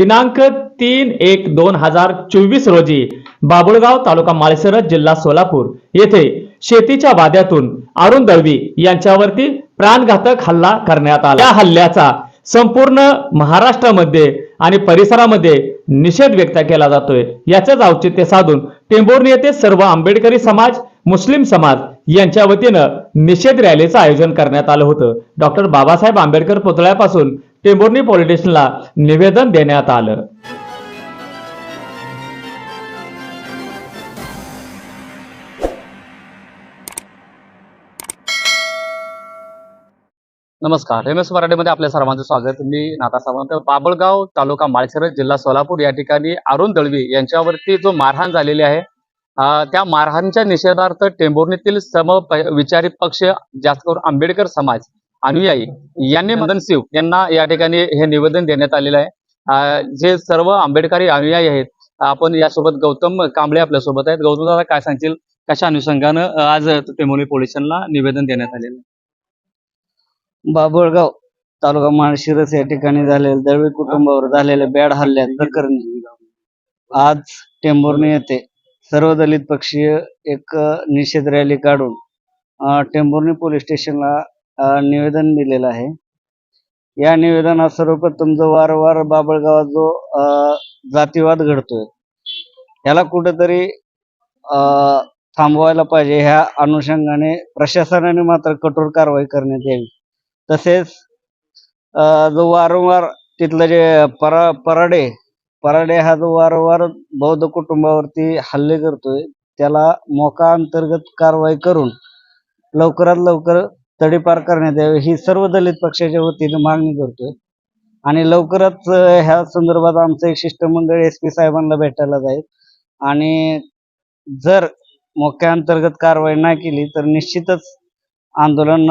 दिनांक तीन एक दोन हजार चोवीस रोजी बाबुळगाव तालुका माळशिरस जिल्हा सोलापूर येथे शेतीच्या वाद्यातून अरुण दळवी यांच्यावरती प्राणघातक हल्ला करण्यात आला. या हल्ल्याचा संपूर्ण महाराष्ट्रामध्ये आणि परिसरामध्ये निषेध व्यक्त केला जातोय. याचंच औचित्य साधून टेंभोर्णी येथे सर्व आंबेडकरी समाज मुस्लिम समाज यांच्या वतीनं निषेध रॅलीचं आयोजन करण्यात आलं होतं. डॉक्टर बाबासाहेब आंबेडकर पुतळ्यापासून टेंभुर्णी पोलीस स्टेशनला निवेदन देण्यात आलं. नमस्कार. एम एस मराठीमध्ये आपल्या सर्वांचं स्वागत. मी नाथा सावंत. बाबळगाव तालुका माळशिरस जिल्हा सोलापूर. या ठिकाणी अरुण दळवी यांच्यावरती जो मारहाण झालेली आहे त्या मारहाणच्या निषेधार्थ टेंभुर्णीतील सम प- विचारी पक्ष जास्त करून आंबेडकर समाज अनुयायी यांनी मदन शिव यांना या ठिकाणी हे निवेदन देण्यात आलेलं आहे. जे सर्व आंबेडकरी अनुयायी आहेत आपण यासोबत गौतम कांबळे आपल्यासोबत आहेत. गौतम दादा काय सांगतील कशा अनुषंगानं आज टेंभुर्णी पोलीस स्टेशनला निवेदन देण्यात आलेलं आहे? बाबळगाव तालुका माळशिरस या ठिकाणी झालेल्या दळवी कुटुंबावर झालेल्या बॅड हल्ल्या प्रकरणी. आज टेंभुर्णी येथे सर्व दलित पक्षीय एक निषेध रॅली काढून टेंभुर्णी पोलीस स्टेशनला निवेदन दिलेलं आहे. या निवेदनात सर्वप्रथम जो वारंवार बाबळगावात जो जातीवाद घडतोय याला कुठेतरी अ, थांबवायला पाहिजे. ह्या अनुषंगाने प्रशासनाने मात्र कठोर कारवाई करण्यात यावी. तसेच अ, जो वारंवार तिथलं जे परा पराडे पराडे हा जो वारंवार बौद्ध कुटुंबावरती हल्ले करतोय त्याला मोका अंतर्गत कारवाई करून लवकरात लवकर तडीपार करण्यात यावे. ही सर्व दलित पक्षाच्या वतीने मागणी करतोय. आणि लवकरच ह्या संदर्भात आमचं एक शिष्टमंडळ एस पी साहेबांना भेटायला जाईल. आणि जर मोक्या अंतर्गत कारवाई नाही केली तर निश्चितच आंदोलन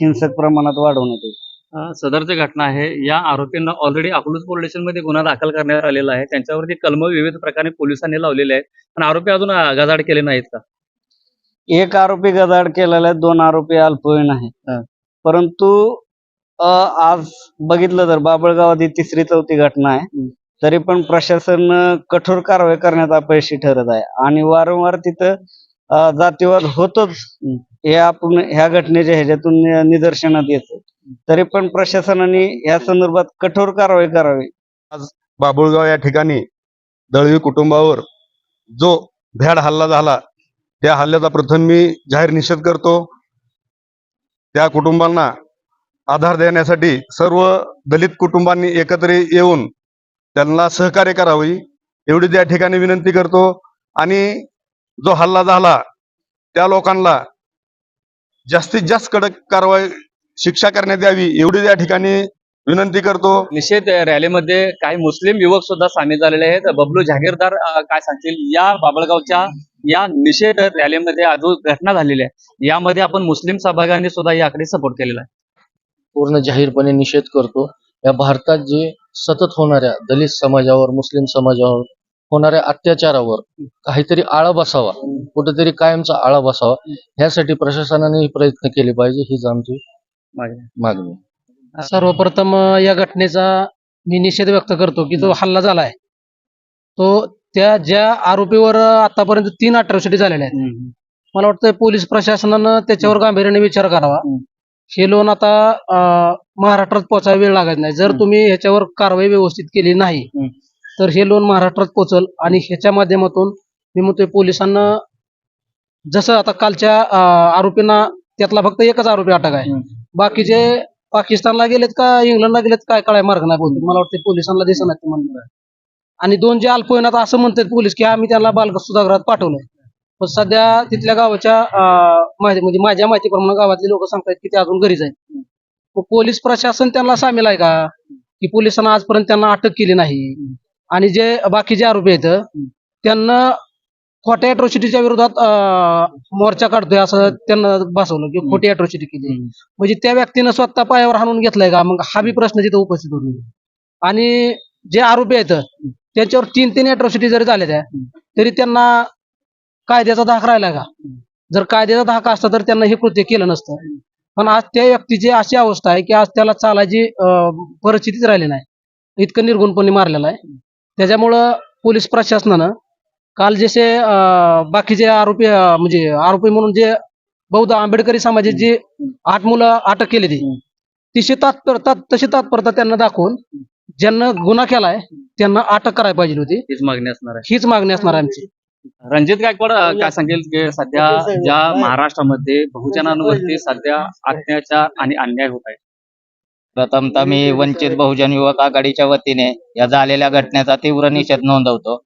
हिंसक प्रमाणात वाढवण्यात येईल. सदरची घटना आहे. या आरोपींना ऑलरेडी अकलूज पोलीस स्टेशनमध्ये गुन्हा दाखल करण्यात आलेला आहे. त्यांच्यावरती कलम विविध प्रकारे पोलिसांनी लावलेले आहेत. पण आरोपी अजून अ, गजाड केले नाहीत का? एक आरोपी गदाड केलेला आहे दोन आरोपी अल्पवयीन हा. आहेत परंतु अ, आज बघितलं तर बाबळगावात ही तिसरी चौथी घटना आहे. तरी पण प्रशासन अ, कठोर कारवाई करण्यात अपयशी ठरत आहे. आणि वारंवार तिथं अ, जातीवाद होतोच. हे आपण ह्या घटनेच्या ह्याच्यातून नि- निदर्शनात येतं तरी पण प्रशासनाने या संदर्भात कठोर कारवाई करावी. बाबुळगाव या ठिकाणी दळवी कुटुंबावर जो भ्याड हल्ला झाला त्या हल्ल्याचा प्रथम मी जाहीर निषेध करतो. त्या कुटुंबांना आधार देण्यासाठी सर्व दलित कुटुंबांनी एकत्र येऊन त्यांना सहकार्य करावी एवढी त्या ठिकाणी विनंती करतो. आणि जो हल्ला झाला त्या लोकांना जास्तीत जास्त कडक कारवाई शिक्षा करण्यात यावी एवढी त्या ठिकाणी विनंती करतो. निषेध रॅलीमध्ये काही मुस्लिम युवक सुद्धा सामील झालेले आहेत. बबलू जागीरदार काय सांगतील? या बाबळगावच्या या निषेध रॅलीमध्ये अजून घटना झालेली आहे. यामध्ये आपण मुस्लिम सहभागाने सुद्धा याकडे सपोर्ट केलेला आहे. पूर्ण जाहीरपणे निषेध करतो. या भारतात जे सतत होणाऱ्या दलित समाजावर मुस्लिम समाजावर होणाऱ्या अत्याचारावर काहीतरी आळा बसावा कुठेतरी कायमचा आळा बसावा ह्यासाठी प्रशासनाने प्रयत्न केले पाहिजे हीच आमची मागे. मागणी. सर्वप्रथम या घटनेचा मी निषेध व्यक्त करतो की जो हल्ला झालाय तो त्या ज्या आरोपीवर आतापर्यंत तीन अट्रॉसिटी झालेल्या आहेत. मला वाटतं पोलीस प्रशासनानं त्याच्यावर गांभीर्याने विचार करावा. हे लोन आता महाराष्ट्रात पोहोचायला वेळ लागत नाही. जर. तुम्ही ह्याच्यावर कारवाई व्यवस्थित केली नाही. तर हे लोन महाराष्ट्रात पोहोचल आणि ह्याच्या माध्यमातून मी म्हणतोय पोलिसांना जसं आता कालच्या आरोपींना त्यातला फक्त एकच आरोपी अटक आहे. बाकीचे पाकिस्तानला गेलेत का इंग्लंडला गेलेत काय कळाय मार्ग नाही मला वाटतं पोलिसांना दिसत नाही आणि दोन जे अल्पवयीन आता असं म्हणतात पोलीस की आम्ही त्यांना बाल सुधागृहात पाठवलंय. पण सध्या तिथल्या गावाच्या माहिती म्हणजे माझ्या माहितीप्रमाणे गावातले लोक सांगतात की ते अजून घरीच आहेत. मग पोलीस प्रशासन त्यांना सामील आहे का? की पोलिसांना आजपर्यंत त्यांना अटक केली नाही. आणि जे बाकीचे आरोपी आहेत त्यांना खोट्या अट्रॉसिटीच्या विरोधात मोर्चा काढतोय असं त्यांना भासवलं की खोटी अट्रॉसिटी केली. म्हणजे त्या व्यक्तीनं स्वतः पायावर हाणून घेतलाय का? मग हा बी प्रश्न तिथे उपस्थित होतो. आणि जे आरोपी आहेत त्यांच्यावर तीन तीन अट्रॉसिटी जरी झाल्या त्या तरी त्यांना कायद्याचा धाक राहिला का? जर कायद्याचा धाक असता तर त्यांना हे कृत्य केलं नसतं. पण आज त्या व्यक्तीची अशी अवस्था आहे की आज त्याला चालायची परिस्थितीच राहिली नाही. इतकं निर्गुणपणे मारलेला आहे. त्याच्यामुळं पोलीस प्रशासनानं काल जसे बाकीचे आरोपी म्हणजे आरोपी म्हणून जे बौद्ध आंबेडकरी समाजाचे जे आठ मुलं अटक केली ती तिशी तात्पर तात- तशी तात्परता त्यांना दाखवून ज्यांना गुन्हा केलाय त्यांना अटक करायला पाहिजे होती. हीच मागणी असणार आहे. हीच मागणी असणार आहे आमची. रणजित गायकवाड अं, काय सांगेल की सध्या ज्या महाराष्ट्रामध्ये बहुजनांवरती सध्या अत्याचार आणि अन्याय होत आहे? प्रथमतः मी वंचित बहुजन युवक आघाडीच्या वतीने या झालेल्या घटनेचा तीव्र निषेध नोंदवतो.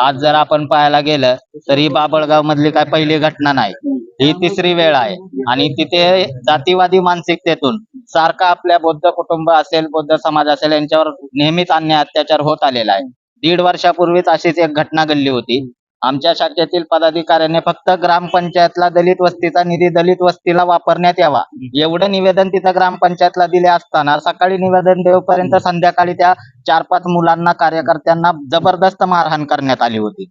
आज जर आपण पाहायला गेलं तर ही बाबळगाव मधली काय पहिली घटना नाही. ही तिसरी वेळ आहे. आणि तिथे जातीवादी मानसिकतेतून सारखा आपल्या बौद्ध कुटुंब असेल बौद्ध समाज असेल यांच्यावर नेहमीच अन्याय अत्याचार होत आलेला आहे. दीड वर्षापूर्वीच अशीच एक घटना घडली होती. आमच्या शाखेतील पदाधिकाऱ्यांनी फक्त ग्रामपंचायतला दलित वस्तीचा निधी दलित वस्तीला वापरण्यात यावा. एवढं निवेदन तिथं ग्रामपंचायतला दिले असताना सकाळी निवेदन देऊपर्यंत संध्याकाळी त्या चार पाच मुलांना कार्यकर्त्यांना जबरदस्त मारहाण करण्यात आली होती.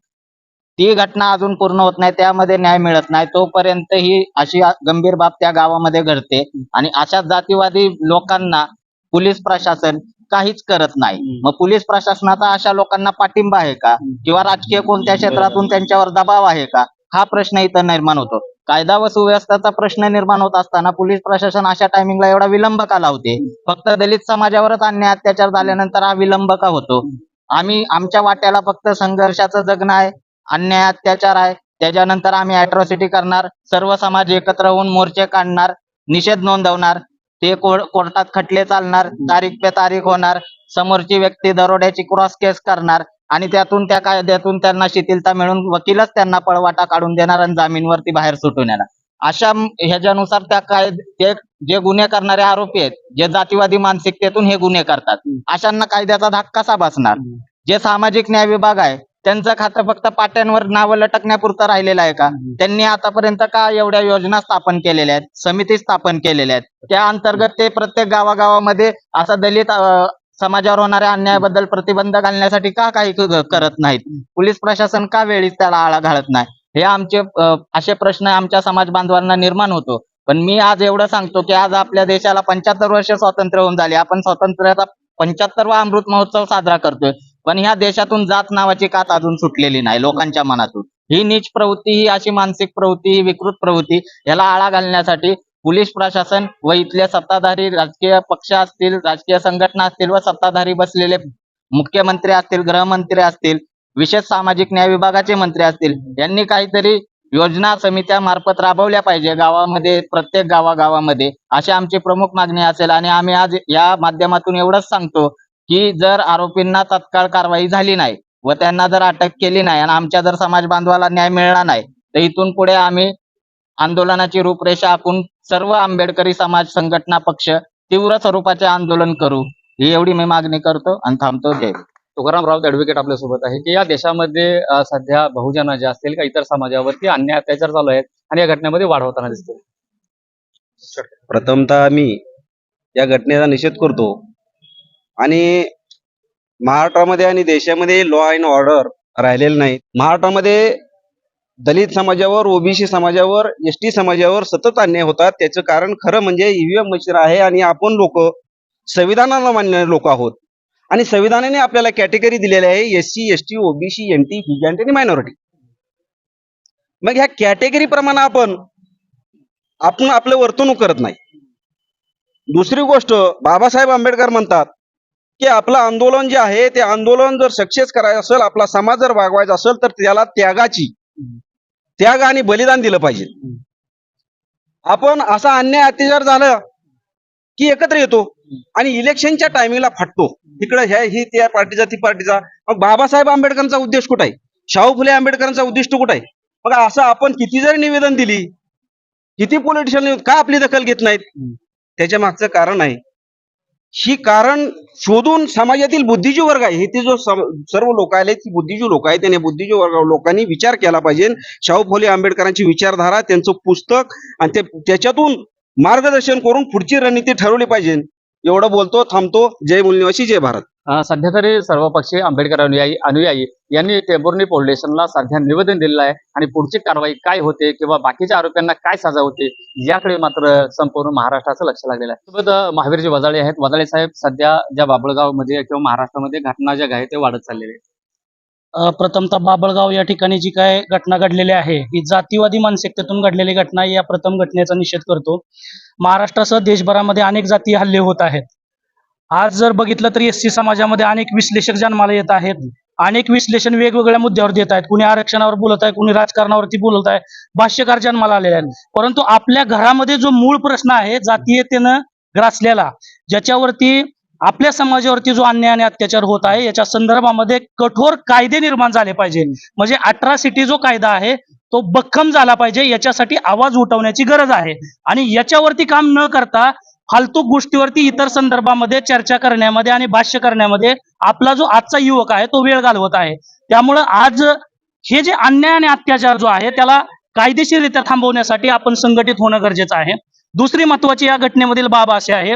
ती घटना अजून पूर्ण होत नाही त्यामध्ये न्याय मिळत नाही. तोपर्यंत ही अशी गंभीर बाब त्या गावामध्ये घडते. आणि अशा जातीवादी लोकांना पोलीस प्रशासन काहीच करत नाही. मग पोलीस प्रशासनाचा अशा लोकांना पाठिंबा आहे का? किंवा राजकीय कोणत्या क्षेत्रातून त्यांच्यावर दबाव आहे का? हा प्रश्न इथं निर्माण होतो. कायदा व सुव्यवस्थेचा प्रश्न निर्माण होत असताना पोलीस प्रशासन अशा टायमिंगला एवढा विलंब का लावते? फक्त दलित समाजावरच अन्याय अत्याचार झाल्यानंतर हा विलंब का होतो? आम्ही आमच्या वाट्याला फक्त संघर्षाचं जगणं आहे अन्याय अत्याचार आहे. त्याच्यानंतर आम्ही अॅट्रॉसिटी करणार सर्व समाज एकत्र होऊन मोर्चे काढणार निषेध नोंदवणार ते कोर- कोर्टात खटले चालणार तारीख पे तारीख होणार समोरची व्यक्ती दरोड्याची क्रॉस केस करणार आणि त्यातून त्या कायद्यातून त्यांना शिथिलता मिळून वकीलच त्यांना पळवाटा काढून देणार आणि जामीनवरती बाहेर सुटून येणार. अशा ह्याच्यानुसार त्या काय ते जे गुन्हे करणारे आरोपी आहेत जे जातीवादी मानसिकतेतून हे गुन्हे करतात अशांना कायद्याचा धाक कसा बसणार? जे सामाजिक न्याय विभाग आहे त्यांचं खातं फक्त पाट्यांवर नावं लटकण्यापुरतं राहिलेलं आहे का? त्यांनी आतापर्यंत का एवढ्या योजना स्थापन केलेल्या आहेत? समिती स्थापन केलेल्या आहेत. त्या अंतर्गत ते प्रत्येक गावागावामध्ये असं दलित समाजावर होणाऱ्या अन्यायाबद्दल प्रतिबंध घालण्यासाठी का काही करत नाहीत? पोलीस प्रशासन का वेळीच त्याला आळा घालत नाही? हे आमचे असे प्रश्न आमच्या समाज बांधवांना निर्माण होतो. पण मी आज एवढं सांगतो की आज आपल्या देशाला पंच्याहत्तर वर्ष स्वातंत्र्य होऊन झाले. आपण स्वातंत्र्याचा पंच्याहत्तरवा अमृत महोत्सव साजरा करतोय. पण ह्या देशातून जात नावाची कात अजून सुटलेली नाही लोकांच्या मनातून. ही नीच प्रवृत्ती ही अशी मानसिक प्रवृत्ती ही विकृत प्रवृत्ती याला आळा घालण्यासाठी पोलीस प्रशासन व इथले सत्ताधारी राजकीय पक्ष असतील राजकीय संघटना असतील व सत्ताधारी बसलेले मुख्यमंत्री असतील गृहमंत्री असतील विशेष सामाजिक न्याय विभागाचे मंत्री असतील यांनी काहीतरी योजना समित्या मार्फत राबवल्या पाहिजे गावामध्ये प्रत्येक गावागावामध्ये. अशी आमची प्रमुख मागणी असेल आणि आम्ही आज या माध्यमातून एवढंच सांगतो की जर आरोपींना तत्काळ कारवाई झाली नाही व त्यांना जर अटक केली नाही आणि आमच्या जर समाज बांधवाला न्याय मिळणार नाही तर इथून पुढे आम्ही आंदोलनाची रूपरेषा आखून सर्व आंबेडकरी समाज संघटना पक्ष तीव्र स्वरूपाचे आंदोलन करू ही एवढी मी मागणी करतो आणि थांबतो जय हिंद. तुकारामराव ॲडव्होकेट आपल्यासोबत आहे की या देशामध्ये सध्या बहुजन जे असतील का इतर समाजावरती अन्याय अत्याचार चालू आहेत आणि या घटनेमध्ये वाढ होताना दिसते प्रथमतः मी या घटनेचा निषेध करतो आणि महाराष्ट्रामध्ये आणि देशामध्ये लॉ अँड ऑर्डर राहिलेलं नाही. महाराष्ट्रामध्ये दलित समाजावर ओबीसी समाजावर एस टी समाजावर सतत अन्याय होतात. त्याचं कारण खरं म्हणजे ईव्हीएम मशीन आहे आणि आपण लोक संविधानाला मानणारे लोक आहोत. आणि संविधानाने आपल्याला कॅटेगरी दिलेली आहे S C S T OBC N T फिजॅन्ट आणि मायनॉरिटी मग ह्या कॅटेगरी प्रमाणे आपण आपण आपलं वर्तणूक करत नाही. दुसरी गोष्ट बाबासाहेब आंबेडकर म्हणतात की आपलं आंदोलन जे आहे ते आंदोलन जर सक्सेस करायचं असेल आपला समाज जर वागवायचा असेल तर त्याला त्यागाची त्याग आणि बलिदान दिलं पाहिजे. आपण असा अन्याय अत्याचार झाला की एकत्र येतो आणि इलेक्शनच्या टायमिंगला फाटतो. इकडे ह्या ही त्या पार्टीचा ती पार्टीचा. मग बाबासाहेब आंबेडकरांचा उद्देश कुठं आहे? शाहू फुले आंबेडकरांचा उद्दिष्ट कुठं आहे? मग असं आपण किती जरी निवेदन दिली किती पॉलिटिशियन का आपली दखल घेत नाहीत? त्याच्या मागचं कारण आहे ही कारण शोधून समाजातील बुद्धिजीवी वर्ग आहे. हे ते जो सर्व लोक आले ती बुद्धिजीवी लोक आहेत. त्यांनी बुद्धिजीवी वर्ग लोकांनी विचार केला पाहिजे. शाहू फुले आंबेडकरांची विचारधारा त्यांचं पुस्तक आणि ते त्याच्यातून मार्गदर्शन करून पुढची रणनीती ठरवली पाहिजे. एवढं बोलतो थांबतो. जय मुलनिवासी जय भारत. सध्या तरी सर्वपक्षीय आंबेडकर अनुयायी अनुयायी यांनी टेंभुर्णी पोलीस स्टेशनला सध्या निवेदन दिलेलं आहे. आणि पुढची कारवाई काय होते किंवा बाकीच्या आरोपींना काय सजा होते याकडे मात्र संपूर्ण महाराष्ट्राचं लक्ष लागलेलं आहे. सोबत महावीरजी वजाळे आहेत. वजाळे साहेब सध्या ज्या बाबळगावमध्ये किंवा महाराष्ट्रामध्ये घटना ज्या आहे ते वाढत चाललेले आहेत. प्रथमतः बाबळगाव या ठिकाणी जी काय घटना घडलेली आहे ही जातीवादी मानसिकतेतून घडलेली घटना या प्रथम घटनेचा निषेध करतो. महाराष्ट्रासह देशभरामध्ये अनेक जाती हल्ले होत आहेत. आज जर बघितलं तर एस सी समाजामध्ये अनेक विश्लेषक जन्माला येत आहेत. अनेक विश्लेषण वेगवेगळ्या मुद्द्यावर देत आहेत. कुणी आरक्षणावर बोलत आहे कुणी राजकारणावरती बोलत आहे. भाष्यकार जन्माला आलेले आहेत. परंतु आपल्या घरामध्ये जो मूळ प्रश्न आहे जातीयतेनं ग्रासलेला ज्याच्यावरती आपल्या समाजावरती जो अन्याय आणि अत्याचार होत आहे याच्या संदर्भामध्ये कठोर कायदे निर्माण झाले पाहिजे. म्हणजे अठरासिटी जो कायदा आहे तो बक्कम झाला पाहिजे. याच्यासाठी आवाज उठवण्याची गरज आहे. आणि याच्यावरती काम न करता फालतू गोष्टीवरती इतर संदर्भामध्ये चर्चा करण्यामध्ये आणि भाष्य करण्यामध्ये आपला जो आजचा युवक आहे तो वेळ घालवत आहे. त्यामुळं आज हे जे अन्याय आणि अत्याचार जो आहे त्याला कायदेशीररित्या थांबवण्यासाठी आपण संघटित होणं गरजेचं आहे. दुसरी महत्वाची या घटनेमधील बाब अशी आहे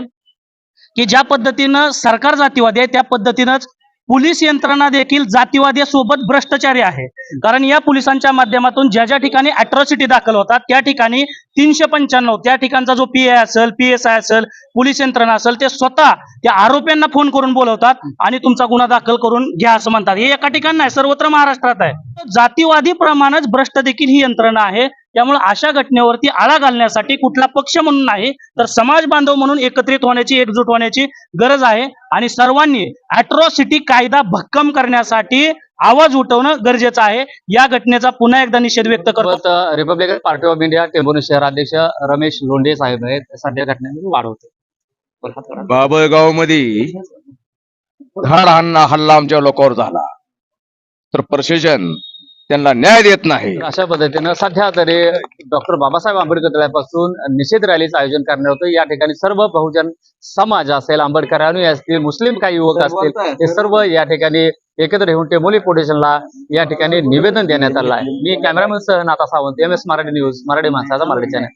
की ज्या पद्धतीनं सरकार जातीवादी आहे त्या पद्धतीनंच पोलीस यंत्रणा देखील जातीवाद्यासोबत भ्रष्टाचारी आहे. कारण या पोलिसांच्या माध्यमातून ज्या ज्या ठिकाणी अॅट्रॉसिटी दाखल होतात त्या ठिकाणी तीनशे पंच्याण्णव त्या ठिकाणचा जो पी असेल पी एस आय असेल पोलीस यंत्रणा असेल ते स्वतः त्या आरोप्यांना फोन करून बोलवतात आणि तुमचा गुन्हा दाखल करून घ्या असं म्हणतात. हे एका ठिकाणी नाही सर्वत्र महाराष्ट्रात आहे. जातीवादी प्रमाणच भ्रष्ट देखील ही यंत्रणा आहे. त्यामुळे अशा घटनेवरती आळा घालण्यासाठी कुठला पक्ष म्हणून नाही तर समाज बांधव म्हणून एकत्रित होण्याची एकजूट होण्याची गरज आहे. आणि सर्वांनी अट्रॉसिटी कायदा भक्कम करण्यासाठी आवाज उठवणं गरजेचं आहे. या घटनेचा पुन्हा एकदा निषेध व्यक्त करतो. Republican party of India Tembhurni शहराध्यक्ष रमेश लोंढे साहेब आहेत. सध्या घटनेमध्ये वाढ होते. बाबळगावमध्ये धाड हल्ला आमच्या लोकांवर झाला. तर प्रशासन त्यांना न्याय देत नाही. अशा पद्धतीनं सध्या तरी डॉक्टर बाबासाहेब आंबेडकर तळ्यापासून निषेध रॅलीचं आयोजन करण्यात होतं. या ठिकाणी सर्व बहुजन समाज असेल आंबेडकर अनुयायी असतील मुस्लिम काही युवक असतील हे सर्व या ठिकाणी एकत्र येऊन टेंबोली पोलिसांना या ठिकाणी निवेदन देण्यात आलं आहे. मी कॅमेरामॅन सह Natha Sawant M S Marathi news Marathi माणसाचा मराठी चॅनल